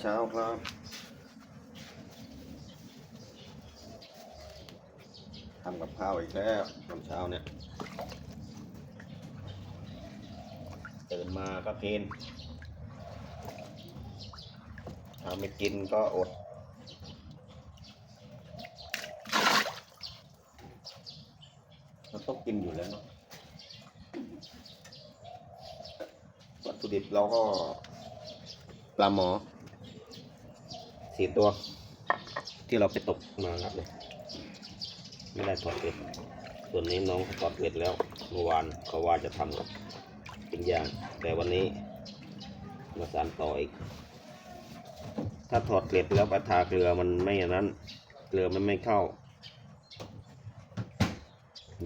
เช้าครับทำกับข้าวอีกแล้วตอนเช้าเนี่ยตื่นมาก็กินถ้าไม่กินก็อดเราต้องกินอยู่แล้วเนาะวัตถุดิบเราก็ปลาหมอ สี่ตัว ที่เราไปตกมาครับเนี่ยไม่ได้ถอดเกล็ดส่วนนี้น้องถอดเกล็ดแล้วเมื่อวานเขาว่าจะทำกับเป็นย่าง แต่วันนี้มาสานต่ออีก ถ้าถอดเกล็ดแล้วไปทาเกลือมันไม่อย่างนั้น เกลือมันไม่เข้า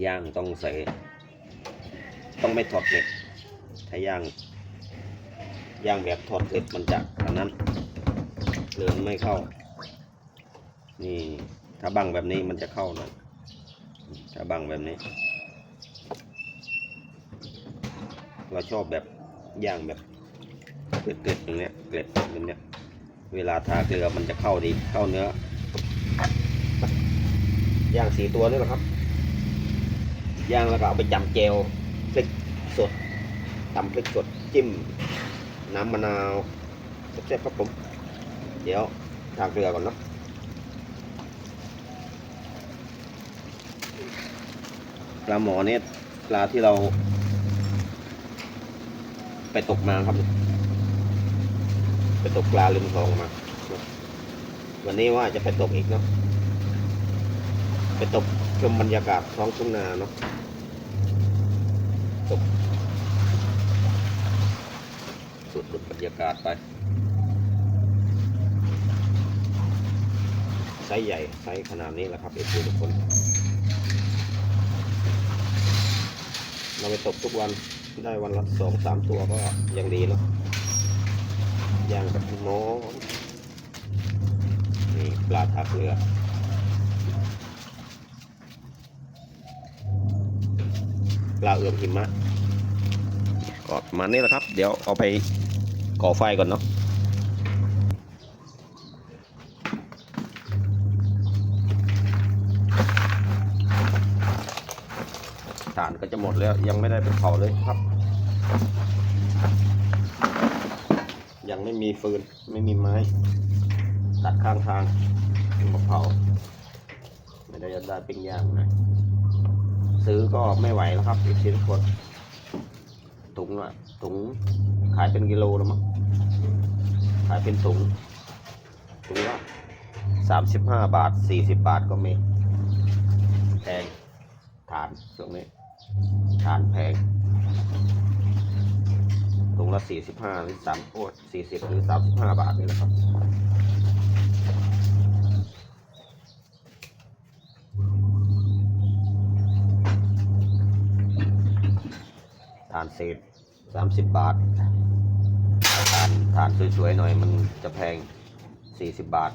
ย่างต้องใส่ ต้องไม่ถอดเกล็ดถ้าย่างย่างแบบถอดเกล็ดมันจะอันนั้น เลือนไม่เข้า นี่ ถ้าบังแบบนี้มันจะเข้าหน่อยถ้าบังแบบนี้ เราชอบแบบย่างแบบเกล็ดๆอย่างเนี้ยเกล็ดแบบเนี้ย เวลาทาเกลือมันจะเข้าดีเข้าเนื้อย่างสีตัวนี่แหละครับ ย่างแล้วก็เอาไปจำเจลพริกสดตำพริกสดจิ้ม น้ำมะนาวแซ่บๆครับผม เดี๋ยวทาเกลือก่อนเนาะปลาหมอเนี่ยปลาที่เรา ไปตกมาครับ ไปตกปลาริมคลองมา วันนี้ว่าจะไปตกอีกเนาะไปตกชมบรรยากาศท้องทุ่งนาเนาะตกสุดบรรยากาศไป ไซส์ใหญ่ไซส์ขนาดนี้แหละครับเอฟทุกคน เราไปตกทุกวันได้วันละสองสามตัวก็ยังดีเนาะย่างกับหม้อนี่ปลาทับเรือปลาเอื้อมหิมะก็ประมานี้แหละครับ เดี๋ยวเอาไปก่อไฟก่อนเนาะ ฐานก็จะหมดแล้ว ยังไม่ได้ไปเผาเลยครับ ยังไม่มีฟืนไม่มีไม้ ตัดข้างทางมาเผาไม่ได้จะได้เปิ้งย่างนะซื้อก็ไม่ไหวแล้วครับอีกชิ้นคนถุงอะถุงขายเป็นกิโลแล้วมั้งขายเป็นถุงถุงละสามสิบห้าบาทสี่สิบบาทก็มีแพงฐานช่วงนี้ ฐานแพงถุงละสี่สิบห้าหรือสามโอ้สี่สิบหรือสามสิบห้าบาทนี่แหละครับฐานเศษสามสิบบาทฐานฐานสวยๆหน่อยมันจะแพงสี่สิบบาท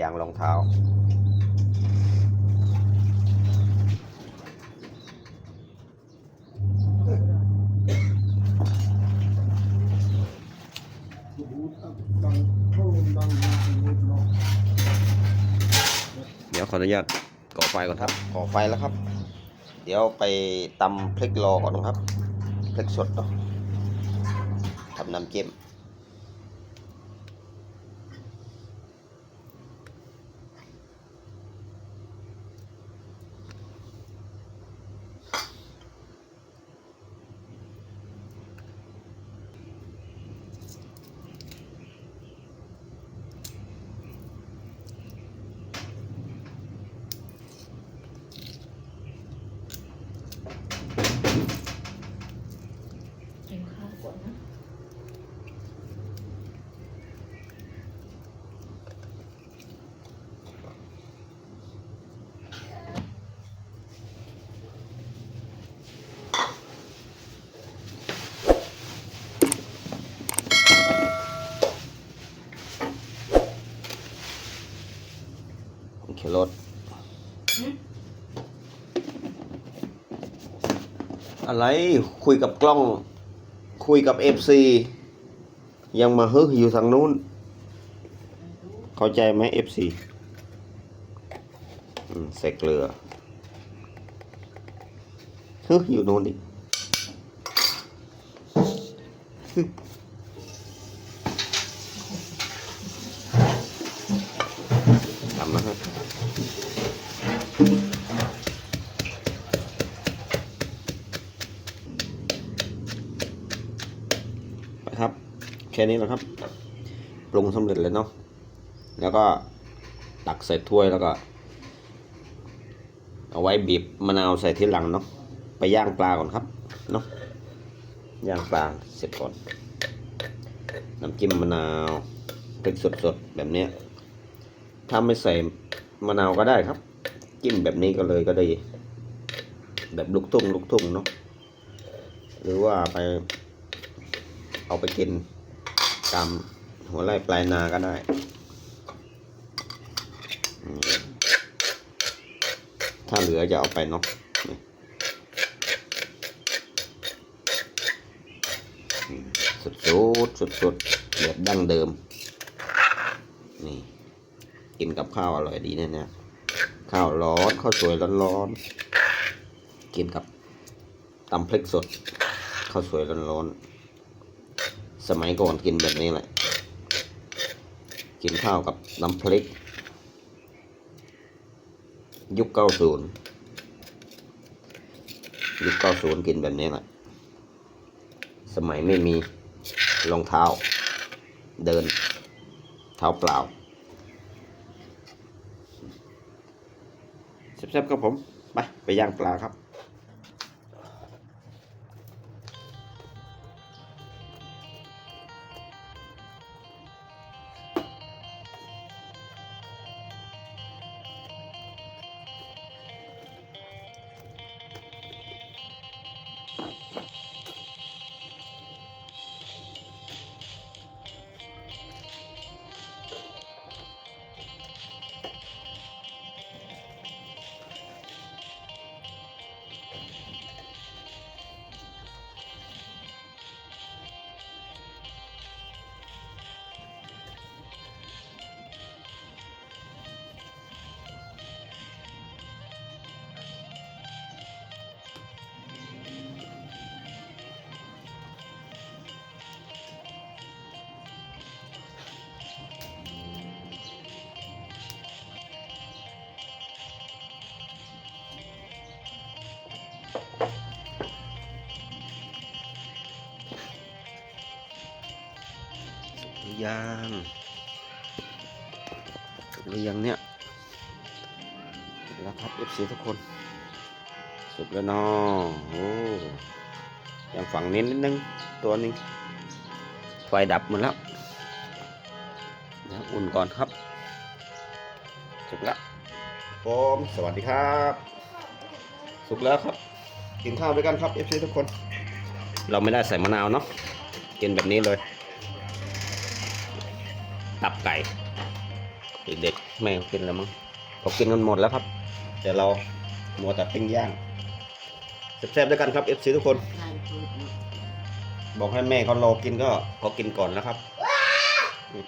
ยางรองเท้า เดี๋ยวขออนุญาตก่อไฟก่อนครับ ก่อไฟแล้วครับ เดี๋ยวไปตำพริกรอก่อนนะครับพริกสดเนาะทำน้ำจิ้ม อะไรคุยกับกล้อง คุยกับเอฟซียังมาฮึอยู่ทางนู้น เข้าใจไหมเอฟซีใส่เกลือฮึอยู่โน้นอีก แค่นี้แหละครับ ปรุงสำเร็จเลยเนาะแล้วก็ตักใส่ถ้วยแล้วก็ เอาไว้บีบมะนาวใส่ทีหลังเนาะไปย่างปลาก่อนครับเนาะย่างปลาเสร็จก่อนน้ำจิ้มมะนาวพริกสดๆแบบเนี้ยถ้าไม่ใส่มะนาวก็ได้ครับ จิ้มแบบนี้ก็เลยก็ดีแบบลูกทุ่งลูกทุ่งเนาะหรือว่าไปเอาไปกิน ตามหัวไร่ปลายนาก็ได้ถ้าเหลือจะเอาไปเนาะสุดสุดสุดสุดๆแบบดั้งเดิม นี่ กินกับข้าวอร่อยดีแน่เนี่ยข้าวร้อนข้าวสวยร้อนๆกินกับตำพริกสดข้าวสวยร้อนๆ สมัยก่อนกินแบบนี้แหละ กินข้าวกับน้ำพริก ยุคเก้าศูนย์ยุคเก้าศูนย์กินแบบนี้แหละ สมัยไม่มีรองเท้า เดิน เท้าเปล่าแซ่บๆครับผม ไป ไปย่างปลาครับ หรือยังสุกหรือยังเนี่ยสุกแล้วครับ FC ทุกคน สุกแล้วเนาะโอ้ยังฝั่งนี้นิดนึงตัวหนึงไฟดับหมดแล้วเดี๋ยวอุ่นก่อนครับสุกแล้วผมสวัสดีครับ สุกแล้วครับ กินข้าวด้วยกันครับ FC ทุกคน เราไม่ได้ใส่มะนาวเนาะกินแบบนี้เลย ตับไก่เด็กๆไม่กินแล้วมั้งเขากินกันหมดแล้วครับ แต่เรามัวแต่ปิ้งย่างแซ่บๆด้วยกันครับ FC ทุกคน บอกให้แม่เขารอกินก็เขากินก่อนนะครับ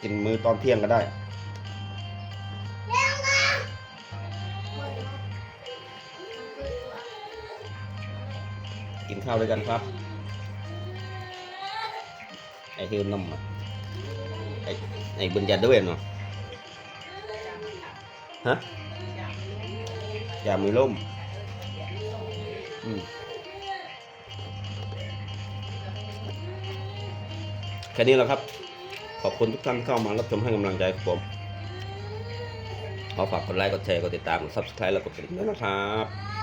กินมื้อตอนเที่ยงก็ได้กินข้าวด้วยกันครับ ไอฮิวนมอะ ไอ้ไอ้บุญญาด้วยเนาะฮะอย่ามือล่มอืมแค่นี้แหล้วครับ ขอบคุณทุกท่านเข้ามารับชมให้กำลังใจผมขอฝากกดไลค์ กดแชร์ กดติดตาม กด subscribe และกดกระดิ่งด้วยนะครับ